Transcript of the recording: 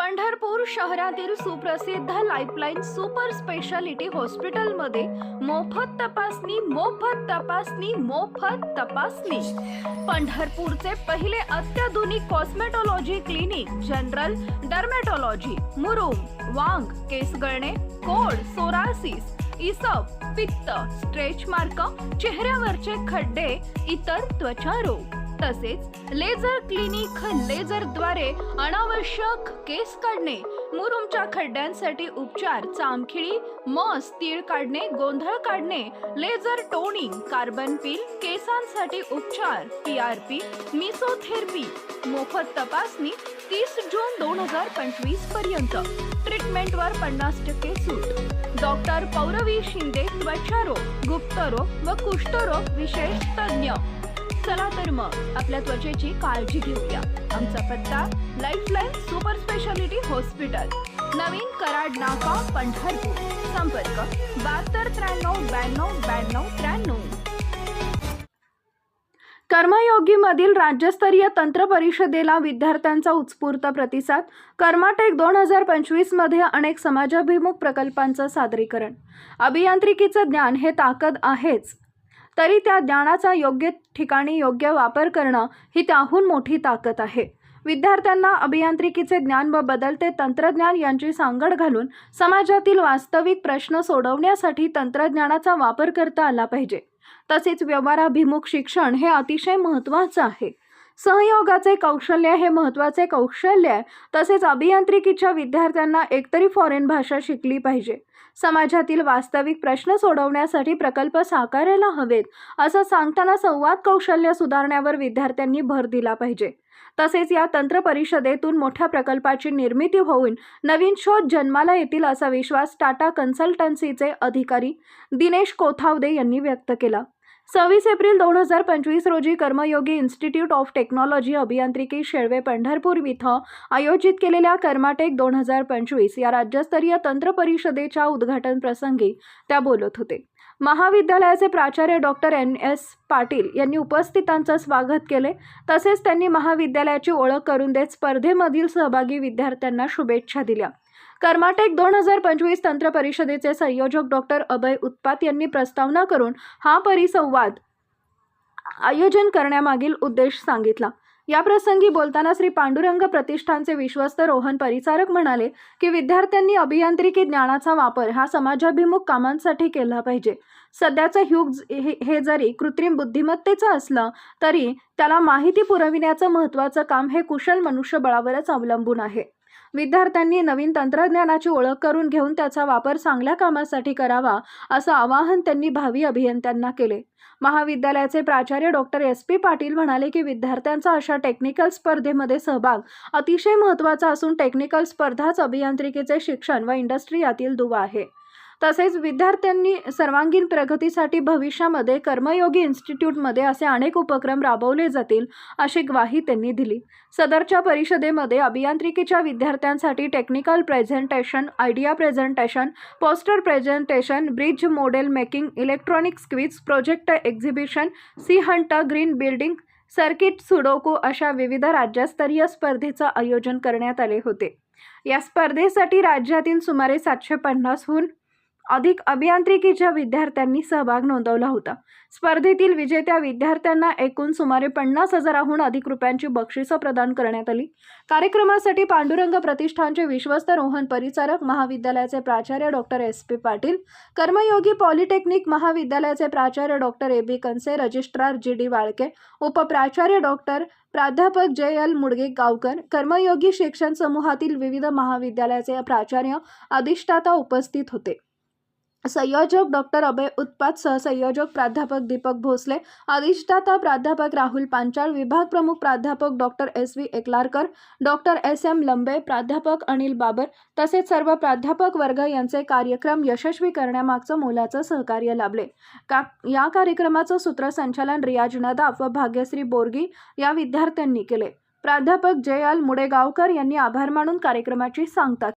पंढरपूर शहरातील सुप्रसिद्ध lifeline super speciality हॉस्पिटलमध्ये मोफत तपासणी मोफत तपासणी मोफत तपासणी. पंढरपूरचे पहिले अत्याधुनिक कॉस्मेटॉलॉजी क्लिनिक जनरल डर्मेटॉलॉजी मुरुम वांग केसगळणे कोड सोरासिस इसप पित्त स्ट्रेच मार्क चेहऱ्यावरचे खड्डे इतर त्वचा रोग तसेच लेझर क्लिनिक लेझरद्वारे अनावश्यक केस काढणे मुरुमच्या खड्ड्यांसाठी उपचार चामखिळी मस तीळ काढणे गोंधळ काढणे लेझर टोनिंग कार्बन पील केसांसाठी उपचार टी आर पी मिसोथेरपी मोफत तपासणी तीस जून दोन हजार पंचवीसपर्यंत. ट्रीटमेंटवर पन्नास टक्के सूट. डॉक्टर पौरवी शिंदे त्वचारोग गुप्तरोग व कुष्ठरोग विशेष तज्ज्ञ चला तर मग आपल्या त्वचेची काळजी घेऊया. आमचा पत्ता लाईफलाईन सुपर स्पेशालिटी हॉस्पिटल नवीन कराड नाका पंढरपूर. संपर्क बहात्तर त्र्याण्णव ब्याण्णव ब्याण्णव त्र्याण्णव. कर्मयोगीमधील राज्यस्तरीय तंत्र परिषदेला विद्यार्थ्यांचा उत्स्फूर्त प्रतिसाद. कर्माटेक दोन हजार पंचवीसमध्ये अनेक समाजाभिमुख प्रकल्पांचं सादरीकरण. अभियांत्रिकीचं ज्ञान हे ताकद आहेच. तरी त्या ज्ञानाचा योग्य ठिकाणी योग्य वापर करणं ही त्याहून मोठी ताकद आहे. विद्यार्थ्यांना अभियांत्रिकीचे ज्ञान व बदलते तंत्रज्ञान यांची सांगड घालून समाजातील वास्तविक प्रश्न सोडवण्यासाठी तंत्रज्ञानाचा वापर करता आला पाहिजे. तसेच व्यवहाराभिमुख शिक्षण हे अतिशय महत्त्वाचं आहे. सहयोगाचे कौशल्य हे महत्त्वाचे कौशल्य आहे. तसेच अभियांत्रिकीच्या विद्यार्थ्यांना एकतरी फॉरेन भाषा शिकली पाहिजे. समाजातील वास्तविक प्रश्न सोडवण्यासाठी प्रकल्प साकारायला हवेत असं सांगताना संवाद कौशल्य सुधारण्यावर विद्यार्थ्यांनी भर दिला पाहिजे. तसेच या तंत्र परिषदेतून मोठ्या प्रकल्पाची निर्मिती होऊन नवीन शोध जन्माला येतील असा विश्वास टाटा कन्सल्टन्सीचे अधिकारी दिनेश कोथावदे यांनी व्यक्त केला. सव्वीस एप्रिल दोन हजार पंचवीस रोजी कर्मयोगी इन्स्टिट्यूट ऑफ टेक्नॉलॉजी अभियांत्रिकी शेळवे पंढरपूर इथं आयोजित केलेल्या कर्माटेक दोन हजार पंचवीस या राज्यस्तरीय तंत्र परिषदेच्या उद्घाटन प्रसंगी त्या बोलत होते. महाविद्यालयाचे प्राचार्य डॉक्टर एन एस पाटील यांनी उपस्थितांचं स्वागत केले. तसेच त्यांनी महाविद्यालयाची ओळख करून देत स्पर्धेमधील सहभागी विद्यार्थ्यांना शुभेच्छा दिल्या. कर्माटेक दोन हजार पंचवीस तंत्र परिषदेचे संयोजक डॉक्टर अभय उत्पात यांनी प्रस्तावना करून हा परिसंवाद आयोजन करण्यामागील उद्देश सांगितला. या प्रसंगी बोलताना श्री पांडुरंग प्रतिष्ठानचे विश्वस्त रोहन परिचारक म्हणाले की विद्यार्थ्यांनी अभियांत्रिकी ज्ञानाचा वापर हा समाजाभिमुख कामांसाठी केला पाहिजे. सध्याचं युग हे हे जरी कृत्रिम बुद्धिमत्तेचं असलं तरी त्याला माहिती पुरविण्याचं महत्त्वाचं काम हे कुशल मनुष्यबळावरच अवलंबून आहे. विद्यार्थ्यांनी नवीन तंत्रज्ञानाची ओळख करून घेऊन त्याचा वापर चांगल्या कामासाठी करावा असं आवाहन त्यांनी भावी अभियंत्यांना केले. महाविद्यालयाचे प्राचार्य डॉक्टर एस पी पाटील म्हणाले की विद्यार्थ्यांचा अशा टेक्निकल स्पर्धेमध्ये सहभाग अतिशय महत्त्वाचा असून टेक्निकल स्पर्धाच अभियांत्रिकीचे शिक्षण व इंडस्ट्री यातील दुवा आहे. तसेच विद्यार्थ्यांनी सर्वांगीण प्रगतीसाठी भविष्यामध्ये कर्मयोगी इन्स्टिट्यूटमध्ये असे अनेक उपक्रम राबवले जातील अशी ग्वाही त्यांनी दिली. सदरच्या परिषदेमध्ये अभियांत्रिकीच्या विद्यार्थ्यांसाठी technical presentation idea presentation poster presentation bridge model making electronic squeeze project exhibition sea hunt green building circuit sudoku अशा विविध राज्यस्तरीय स्पर्धेचं आयोजन करण्यात आले होते. या स्पर्धेसाठी राज्यातील सुमारे सातशे पन्नासहून अधिक अभियांत्रिकीच्या विद्यार्थ्यांनी सहभाग नोंदवला होता. स्पर्धेतील विजेत्या विद्यार्थ्यांना एकूण सुमारे पन्नास हजाराहून अधिक रुपयांची बक्षिसं प्रदान करण्यात आली. कार्यक्रमासाठी पांडुरंग प्रतिष्ठानचे विश्वस्त रोहन परिचारक महाविद्यालयाचे प्राचार्य doctor S. P. Patil Karmayogi polytechnic महाविद्यालयाचे प्राचार्य doctor A. B. Kanse registrar G. D. Walke उपप्राचार्य doctor प्राध्यापक जे. एल. मुडगे गावकर कर्मयोगी शिक्षण समूहातील विविध महाविद्यालयाचे प्राचार्य अधिष्ठाता उपस्थित होते. संयोजक डॉक्टर अभय उत्पात सहसंयोजक प्राध्यापक दीपक भोसले अधिष्ठाता प्राध्यापक राहुल पांचाळ विभाग प्रमुख प्राध्यापक doctor S V Ekalarkar doctor S M Lambe प्राध्यापक अनिल बाबर तसेच सर्व प्राध्यापक वर्ग यांचे कार्यक्रम यशस्वी करण्यामागचं मोलाचं सहकार्य लाभले. का या कार्यक्रमाचं सूत्रसंचालन रियाज नदाफ व भाग्यश्री बोरगी या विद्यार्थ्यांनी केले. प्राध्यापक जे एल मुडेगावकर यांनी आभार मानून कार्यक्रमाची सांगता